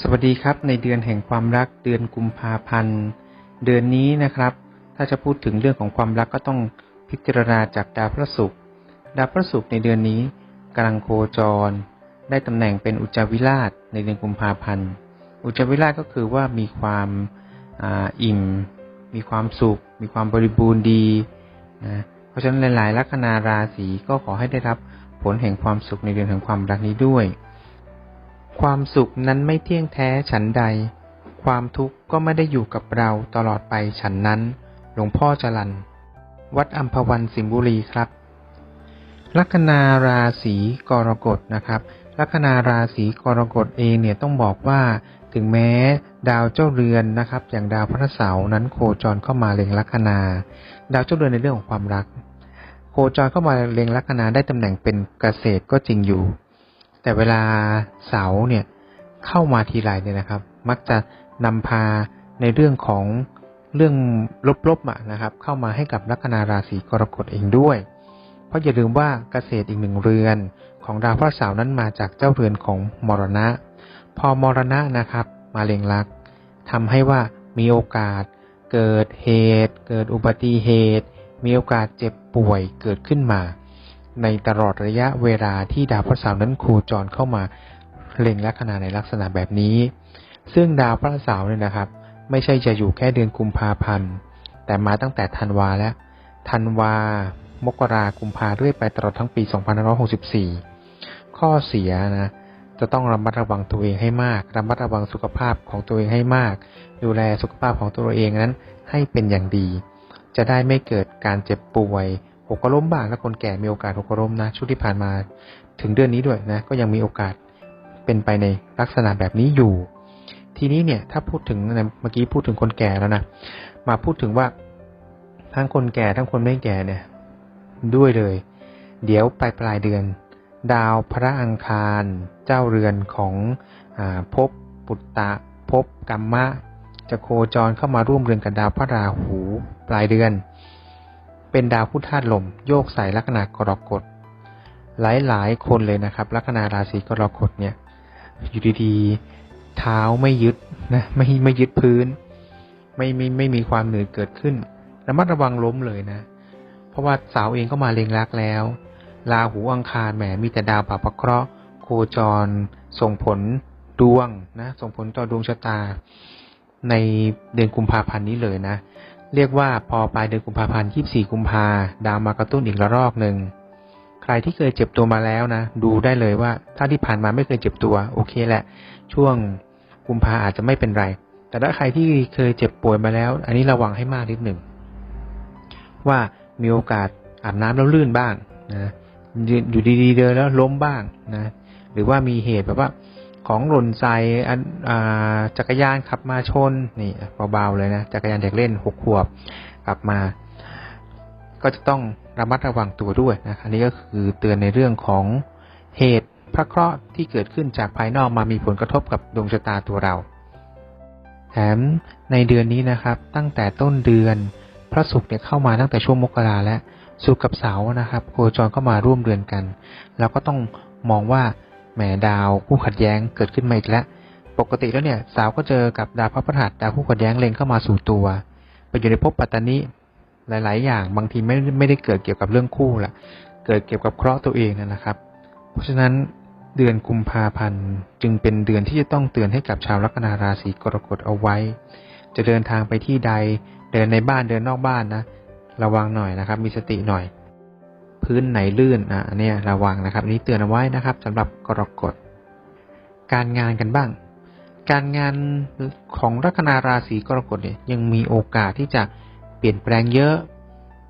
สวัสดีครับในเดือนแห่งความรักเดือนกุมภาพันธ์ เดือนนี้นะครับ ถ้าจะพูดถึงเรื่องของความรักก็ต้องพิจารณาจากดาวพระศุกร์ดาวพระศุกร์ในเดือนนี้กำลังโคจร ได้ตำแหน่งเป็นอุจจาวิราชในเดือนกุมภาพันธ์ อุจจาวิราชก็คือว่ามีความออิ่ม มีความสุข มีความบริบูรณ์ดีนะเพราะฉะนั้นหลาย ๆ ลัคนาราศีก็ขอให้ได้รับผลแห่งความสุขในเดือนแห่งความรักนี้ด้วย ความสุขนั้นไม่เที่ยงแท้ฉันใด ความทุกข์ก็ไม่ได้อยู่กับเราตลอดไปฉันนั้น หลวงพ่อจรัน วัดอัมพวันสิงห์บุรีครับ ลัคนาราศีกรกฎนะครับ ลัคนาราศีกรกฎเองเนี่ยต้องบอกว่าถึงแม้ดาวเจ้าเรือนนะครับ อย่างดาวพระเสาร์นั้นโคจรเข้ามาเล็งลัคนา ดาวเจ้าเรือนในเรื่องของความรัก โคจรเข้ามาเล็งลัคนาได้ตำแหน่งเป็นเกษตรก็จริงอยู่ แต่เวลาเสาเนี่ยเข้ามาทีไรเนี่ยนะครับ มักจะนำพาในเรื่องของเรื่องลบๆนะครับ เข้ามาให้กับลัคนาราศีกรกฎเองด้วย เพราะอย่าลืมว่าเกษตรอีกหนึ่งเรือน ของดาวพระเสาร์นั้นมาจากเจ้าเรือนของมรณะ พอมรณะนะครับ มาเล็งลักทำให้ว่ามีโอกาส เกิดเหตุ เกิดอุบัติเหตุ มีโอกาสเจ็บป่วยเกิดขึ้นมา ในตลอดระยะเวลาที่ดาวพระเสาร์นั้นโคจรเข้ามาเล็งลัคนาในลักษณะแบบนี้ ซึ่งดาวพระเสาร์เนี่ยนะครับ ไม่ใช่จะอยู่แค่เดือนกุมภาพันธ์ แต่มาตั้งแต่ธันวาแล้ว ธันวา มกรากุมภาเรื่อยไปตลอดทั้งปี 2564 ข้อเสียนะจะต้องระมัดระวังตัวเองให้มาก ระมัดระวังสุขภาพของตัวเองให้มาก ดูแลสุขภาพของตัวเองนั้นให้เป็นอย่างดี จะได้ไม่เกิดการเจ็บป่วย หกล้มบ้าง และคนแก่มีโอกาสหกล้มนะช่วงที่ผ่านมาถึงเดือนนี้ด้วยนะ ก็ยังมีโอกาสเป็นไปในลักษณะแบบนี้อยู่ ทีนี้เนี่ยถ้าพูดถึงเมื่อกี้พูดถึงคนแก่แล้วนะมาพูดถึงว่าทั้งคนแก่ทั้งคนไม่แก่เนี่ย ด้วยเลย เดี๋ยวปลายปลายเดือน ดาวพระอังคาร เจ้าเรือนของอาภพปุตตะภพกัมมะ จะโคจรเข้ามาร่วมเรือนกับดาวพระราหูปลายเดือน เป็นดาวพุธาตุลม โยกใส่ลัคนากรกฎ หลายๆคนเลยนะครับ ลัคนาราศีกรกฎเนี่ยอยู่ดีๆเท้าไม่ยึดนะไม่ไม่ยึดพื้น ไม่ไม่ไม่มีความเหนื่อยเกิดขึ้นระมัดระวังล้มเลยนะ เพราะว่าเสาเองก็มาเล็งรักแล้วราหูอังคารแหมมีแต่ดาวปาปะเคราะห์โคจร ส่งผลดวงนะ ส่งผลต่อดวงชะตา ในเดือนกุมภาพันธ์นี้เลยนะ เรียกว่าพอปลายเดือนกุมภาพันธ์24 กุมภาดาวมากระตุ้นอีกระลอกหนึ่ง ใครที่เคยเจ็บตัวมาแล้วนะ ดูได้เลยว่า ถ้าที่ผ่านมาไม่เคยเจ็บตัว โอเคแหละ ช่วงกุมภาอาจจะไม่เป็นไร แต่ถ้าใครที่เคยเจ็บป่วยมาแล้ว อันนี้ระวังให้มากนิดหนึ่ง ว่ามีโอกาสอาบน้ำแล้วลื่นบ้างนะอยู่ดีๆเดินแล้วล้มบ้างนะ หรือว่ามีเหตุแบบว่า ของหล่นใส่จักรยานขับมาชนนี่เบาๆเลยนะจักรยานเด็กเล่นหกขวบกลับมา ก็จะต้องระมัดระวังตัวด้วยนะอันนี้ก็คือเตือนในเรื่องของเหตุพระเคราะห์ที่เกิดขึ้นจากภายนอกมามีผลกระทบกับดวงชะตาตัวเรา แถมในเดือนนี้นะครับ ตั้งแต่ต้นเดือนพระศุกร์เนี่ยเข้ามาตั้งแต่ช่วงมกราแล้วศุกร์กับเสาร์นะครับ โคจรเขามาร่วมเดือนกัน เราก็ต้องมองว่า แหมดาวคู่ขัดแย้งเกิดขึ้นมาอีกแล้วปกติแล้วเนี่ย สาร์ก็เจอกับดาวพระพฤหัสดาวคู่ขัดแย้งเล็งเข้ามาสู่ตัวไปอยู่ในภพปัตตานีหลาย ๆ อย่างบางทีไม่ไม่ได้เกิดเกี่ยวกับเรื่องคู่ละเกิดเกี่ยวกับเคราะห์ตัวเองนะครับ เพราะฉะนั้นเดือนกุมภาพันธ์จึงเป็นเดือนที่จะต้องเตือนให้กับชาวลัคนาราศีกรกฎเอาไว้ จะเดินทางไปที่ใด เดินในบ้านเดินนอกบ้านนะ ระวังหน่อยนะครับ มีสติหน่อย พื้นไหนลื่นอะเนี้ยระวังนะครับนี้เตือนเอาไว้นะครับสำหรับกรกฎการงานกันบ้าง การงานของลัคนาราศีกรกฎเนี่ยยังมีโอกาสที่จะเปลี่ยนแปลงเยอะ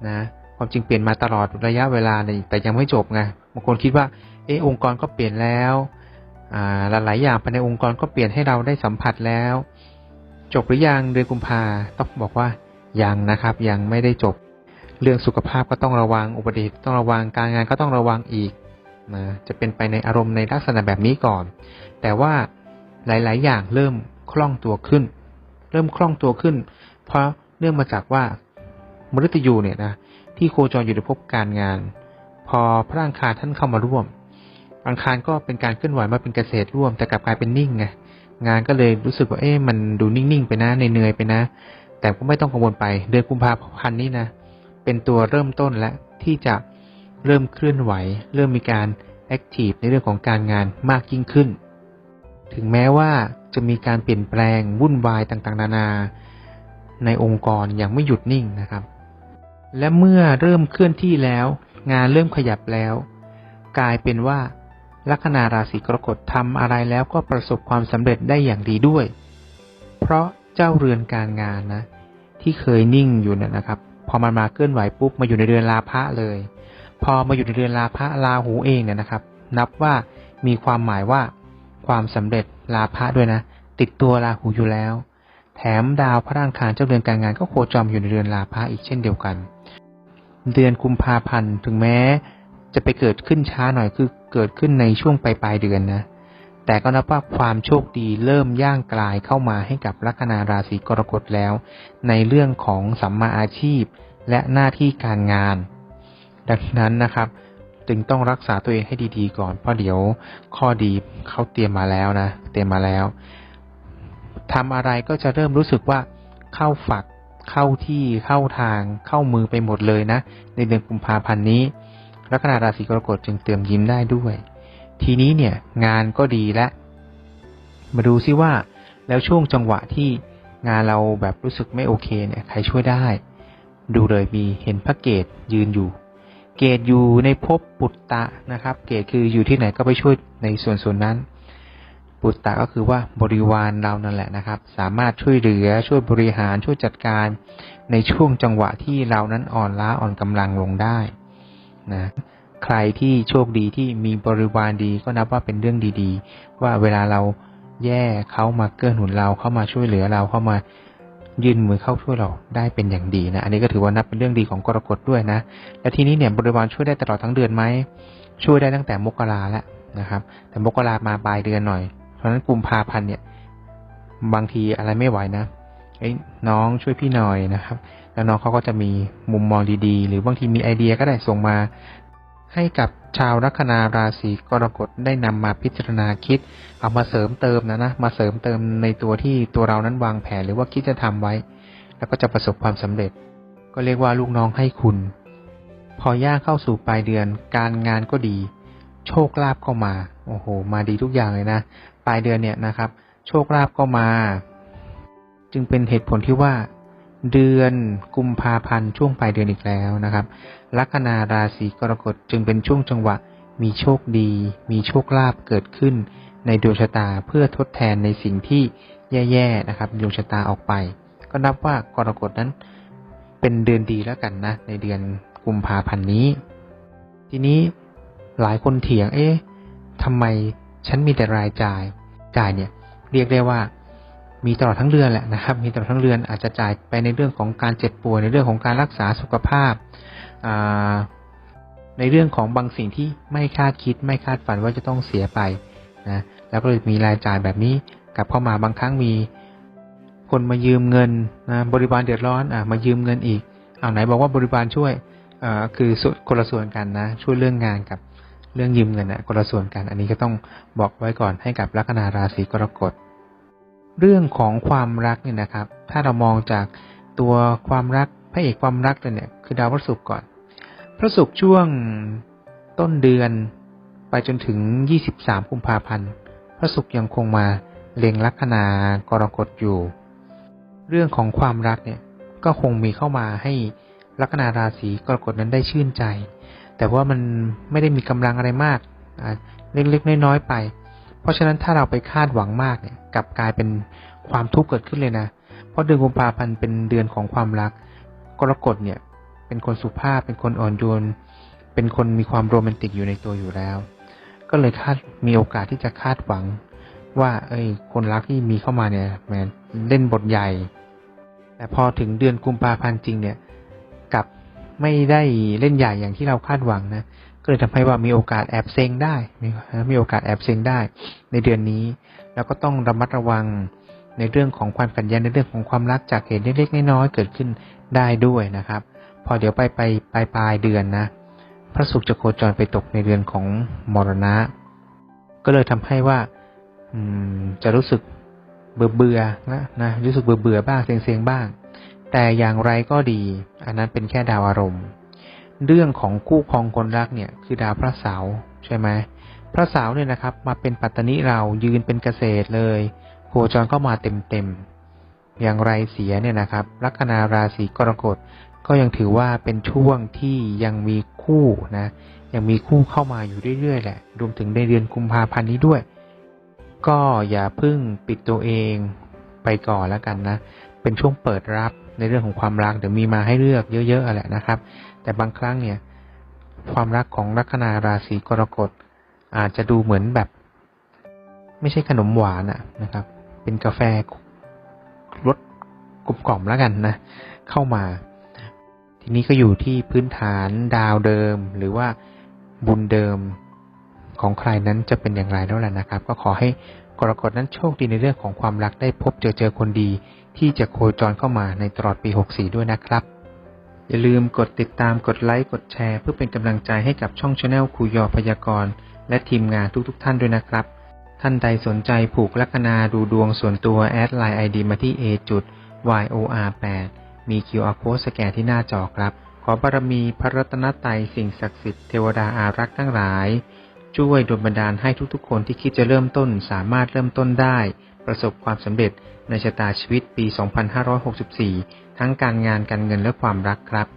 นะความจริงเปลี่ยนมาตลอดระยะเวลาเลยแต่ยังไม่จบไงบางคนคิดว่าเออองค์กรก็เปลี่ยนแล้วอ่าหลายๆอย่างภายในองค์กรก็เปลี่ยนให้เราได้สัมผัสแล้ว จบหรือยังเดือนกุมภาต้องบอกว่ายังนะครับ ยังไม่ได้จบ เรื่องสุขภาพก็ต้องระวังอุบัติเหตุต้องระวังการงานก็ต้องระวังอีกนะจะเป็นไปในอารมณ์ในลักษณะแบบนี้ก่อน แต่ว่าหลาย ๆ อย่างเริ่มคล่องตัวขึ้น เริ่มคล่องตัวขึ้น เพราะเนื่องมาจากว่ามฤตยูเนี่ยนะที่โคจรอยู่ในภพการงาน พอพระอังคารท่านเข้ามาร่วม อังคารก็เป็นการเคลื่อนไหวมาเป็นเกษตรร่วม แต่กลับกลายเป็นนิ่งไงงานก็เลยรู้สึกว่าเอ๊ะมันดูนิ่ง ๆ ไปนะเหนื่อยๆไปนะ แต่ก็ไม่ต้องกังวลไป เดือนกุมภาพันธ์นี้นะ เป็นตัวเริ่มต้นและที่จะเริ่มเคลื่อนไหว เริ่มมีการแอคทีฟในเรื่องของการงานมากยิ่งขึ้น ถึงแม้ว่าจะมีการเปลี่ยนแปลงวุ่นวายต่างๆ นานา ในองค์กรยังไม่หยุดนิ่งนะครับ และเมื่อเริ่มเคลื่อนที่แล้ว งานเริ่มขยับแล้ว กลายเป็นว่าลัคนาราศีกรกฎทำอะไรแล้วก็ประสบความสำเร็จได้อย่างดีด้วย เพราะเจ้าเรือนการงานนะ ที่เคยนิ่งอยู่เนี่ยนะครับ พอมันมาเคลื่อนไหวปุ๊บมาอยู่ในเรือนลาภะเลย พอมาอยู่ในเรือนลาภะลาหูเองเนี่ยนะครับ นับว่ามีความหมายว่าความสำเร็จลาภะด้วยนะ ติดตัวราหูอยู่แล้ว แถมดาวพระอังคารเจ้าเรือนการงานก็โคจรอยู่ในเรือนลาภะอีกเช่นเดียวกัน เดือนกุมภาพันธ์ถึงแม้ จะไปเกิดขึ้นช้าหน่อยคือเกิดขึ้นในช่วงปลายปลายเดือนนะ แต่ก็นับว่าความโชคดีเริ่มย่างกลายเข้ามาให้กับลัคนาราศีกรกฎแล้ว ในเรื่องของสัมมาอาชีพและหน้าที่การงาน ดังนั้นนะครับ จึงต้องรักษาตัวเองให้ดีๆก่อนเพราะเดี๋ยวข้อดีเขาเตรียมมาแล้วนะ เตรียมมาแล้วทำอะไรก็จะเริ่มรู้สึกว่าเข้าฝักเข้าที่เข้าทางเข้ามือไปหมดเลยนะ ในเดือนกุมภาพันธ์นี้ลัคนาราศีกรกฎจึงเติมยิ้มได้ด้วย ทีนี้เนี่ยงานก็ดีและ มาดูซิว่าแล้วช่วงจังหวะที่งานเราแบบรู้สึกไม่โอเคเนี่ยใครช่วยได้ ดูเลยมีเห็นพระเกตยืนอยู่ เกตอยู่ในภพปุตตะนะครับ เกตคืออยู่ที่ไหนก็ไปช่วยในส่วนส่วนนั้น ปุตตะก็คือว่าบริวารเรานั่นแหละนะครับ สามารถช่วยเหลือช่วยบริหารช่วยจัดการในช่วงจังหวะที่เรานั้นอ่อนล้าอ่อนกำลังลงได้นะ ใครที่โชคดีที่มีบริวารดีก็นับว่าเป็นเรื่องดีๆ ว่าเวลาเราแย่เขามาเกื้อหนุนเราเข้ามาช่วยเหลือเราเข้ามายื่นมือเข้าช่วยเราได้เป็นอย่างดีนะ อันนี้ก็ถือว่านับเป็นเรื่องดีของกรกฎด้วยนะ และทีนี้เนี่ยบริวารช่วยได้ตลอดทั้งเดือนไหมช่วยได้ตั้งแต่มกราแล้วนะครับ แต่มกรามาปลายเดือนหน่อย เพราะฉะนั้นกุมภาพันธ์เนี่ย บางทีอะไรไม่ไหวนะไอ้น้องช่วยพี่หน่อยนะครับ แล้วน้องเขาก็จะมีมุมมองดีๆ หรือบางทีมีไอเดียก็ได้ส่งมา ให้กับชาวลัคนาราศีกรกฎได้นำมาพิจารณาคิด เอามาเสริมเติมนะนะมาเสริมเติมในตัวที่ตัวเรานั้นวางแผนหรือว่าคิดจะทำไว้ แล้วก็จะประสบความสำเร็จ ก็เรียกว่าลูกน้องให้คุณ พอย่างเข้าสู่ปลายเดือน การงานก็ดี โชคลาภก็มาโอ้โห มาดีทุกอย่างเลยนะปลายเดือนเนี่ยนะครับ โชคลาภก็มา จึงเป็นเหตุผลที่ว่า เดือนกุมภาพันธ์ช่วงปลายเดือนอีกแล้วนะครับ ลัคนาราศีกรกฎจึงเป็นช่วงจังหวะมีโชคดี มีโชคลาภเกิดขึ้น ในดวงชะตาเพื่อทดแทนในสิ่งที่แย่ๆนะครับดวงชะตาออกไป ก็นับว่ากรกฎนั้นเป็นเดือนดีแล้วกันนะ ในเดือนกุมภาพันธ์นี้ ทีนี้หลายคนเถียงเอ๊ะทำไมฉันมีแต่รายจ่ายจ่ายเนี่ย เรียกได้ว่า มีตลอดทั้งเดือนแหละนะครับ มีตลอดทั้งเดือนอาจจะจ่ายไปในเรื่องของการเจ็บป่วยในเรื่องของการรักษาสุขภาพ ในเรื่องของบางสิ่งที่ไม่คาดคิด ไม่คาดฝันว่าจะต้องเสียไปนะแล้วก็เลยมีรายจ่ายแบบนี้กลับเข้ามาบางครั้งมีคนมายืมเงินนะบริบาลเดือดร้อนอะมายืมเงินอีกเอาไหนบอกว่าบริบาลช่วยอ่าคือคนละส่วนกันนะช่วยเรื่องงานกับเรื่องยืมเงินนะคนละส่วนกัน อันนี้ก็ต้องบอกไว้ก่อนให้กับลัคนาราศีกรกฎ เรื่องของความรักเนี่ยนะครับ ถ้าเรามองจากตัวความรักพระเอกความรักเลยเนี่ยคือดาวพระศุกร์ก่อน พระศุกร์ช่วงต้นเดือนไปจนถึง 23กุมภาพันธ์ พระศุกร์ยังคงมาเล็งลัคนากรกฎอยู่ เรื่องของความรักเนี่ยก็คงมีเข้ามาให้ลัคนาราศีกรกฎนั้นได้ชื่นใจ แต่ว่ามันไม่ได้มีกำลังอะไรมากเล็กๆน้อยๆไป เพราะฉะนั้นถ้าเราไปคาดหวังมากเนี่ยกลับกลายเป็นความทุกข์เกิดขึ้นเลยนะ เพราะเดือนกุมภาพันธ์เป็นเดือนของความรัก กรกฎเนี่ย เป็นคนสุภาพ เป็นคนอ่อนโยน เป็นคนมีความโรแมนติกอยู่ในตัวอยู่แล้ว ก็เลยคาดมีโอกาสที่จะคาดหวัง ว่า เอ้ย คนรักที่มีเข้ามาเนี่ยแมนเล่นบทใหญ่ แต่พอถึงเดือนกุมภาพันธ์จริงเนี่ย กลับไม่ได้เล่นใหญ่อย่างที่เราคาดหวังนะ ก็เลยทำให้ว่ามีโอกาสแอบเซ็งได้มีมีโอกาสแอบเซ็งได้ ในเดือนนี้ แล้วก็ต้องระมัดระวังในเรื่องของความขัดแย้งในเรื่องของความรักจากเหตุเล็กๆน้อยๆเกิดขึ้นได้ด้วยนะครับ พอเดี๋ยวไปไปปลายปลายเดือนนะพระศุกร์จะโคจรไปตกในเดือนของมรณะ ก็เลยทำให้ว่าอืมจะรู้สึกเบื่อเบื่อนะนะรู้สึกเบื่อเบื่อบ้างเซ็งเซ็งบ้าง แต่อย่างไรก็ดี อันนั้นเป็นแค่ดาวอารมณ์ เรื่องของคู่ครองคนรักเนี่ยคือดาวพระเสาร์ใช่ไหมพระเสาร์เนี่ยนะครับ มาเป็นปัตตนิเรายืนเป็นเกษตรเลยโคจรก็มาเต็มเต็มๆอย่างไรเสียเนี่ยนะครับลัคนาราศีกรกฎก็ยังถือว่าเป็นช่วงที่ยังมีคู่นะ ยังมีคู่เข้ามาอยู่เรื่อยๆแหละ รวมถึงในเดือนกุมภาพันธ์นี้ด้วย ก็อย่าพิ่งปิดตัวเองไปก่อนแล้วกันนะ เป็นช่วงเปิดรับในเรื่องของความรักเดี๋ยวมีมาให้เลือกเยอะๆแหละนะครับ แต่บางครั้งเนี่ย ความรักของลัคนาราศีกรกฎอาจจะดูเหมือนแบบ ไม่ใช่ขนมหวานอะนะครับ เป็นกาแฟรสกรุบกล่อมแล้วกันนะ เข้ามา ทีนี้ก็อยู่ที่พื้นฐานดาวเดิม หรือว่าบุญเดิมของใครนั้นจะเป็นอย่างไรแล้วแหละนะครับ ก็ขอให้ กรกฎนั้นโชคดีในเรื่องของความรักได้พบเจอเจอคนดี ที่จะโคจรเข้ามาในตลอดปี 64 ด้วยนะครับ อย่าลืมกดติดตามกดไลค์กดแชร์ เพื่อเป็นกำลังใจให้กับช่องชาแนลครูยอพยากรณ์และทีมงานทุกๆทท่านด้วยนะครับ ท่านใดสนใจผูกลัคนาดูดวงส่วนตัวแอดไลน์ไอดีมาที่ a จุด yor 8มี QR code สแกนที่หน้าจอครับ ขอบารมีพระรัตนตรัยสิ่งศักดิ์สิทธิ์เทวดาอารักษ์ทั้งหลาย ช่วยดลบันดาลให้ทุกๆ คนที่คิดจะเริ่มต้นสามารถเริ่มต้นได้ ประสบความสำเร็จในชะตาชีวิตปี 2564 ทั้งการงานการเงินและความรักครับ